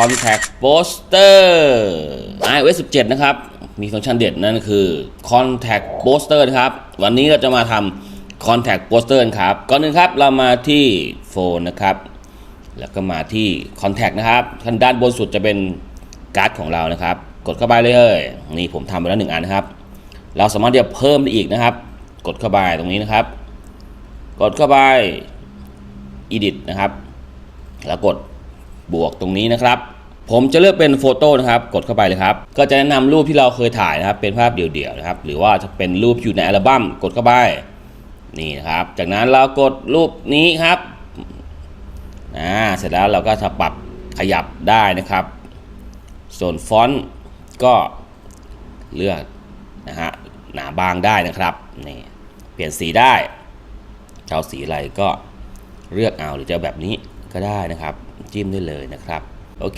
Contact Poster iOS 17 นะครับ มีฟังก์ชันเด็ดนั่นคือ Contact Poster นะครับ วันนี้เราจะมาทำ Contact Poster ครับ ก่อนหนึ่งครับ เรามาที่โฟนนะครับ แล้วก็มาที่ Contact นะครับข้างด้านบนสุดจะเป็นการ์ดของเรานะครับ กดเข้าไปเลย นี่ผมทำไปแล้วหนึ่งอันนะครับ เราสามารถที่จะเพิ่มได้อีกนะครับ กดเข้าไปตรงนี้นะครับ กดเข้าไป edit นะครับ แล้วกด บวกตรงนี้นะครับ ผมจะเลือกเป็นโฟโต้นะครับ กดเข้าไปเลยครับ ก็จะแนะนำรูปที่เราเคยถ่ายนะครับ เป็นภาพเดี่ยวๆนะครับ หรือว่าจะเป็นรูปอยู่ในอัลบั้ม กดเข้าไป นี่นะครับ จากนั้นเรากดรูปนี้ครับอ่าเสร็จแล้วเราก็จะปรับขยับได้นะครับ ส่วนฟอนต์ก็เลือกนะฮะหนาบางได้นะครับนี่เปลี่ยนสีได้จะเอาสีอะไรก็เลือกเอาหรือจะเอาแบบนี้ ก็ได้นะครับ จิ้มได้เลยนะครับ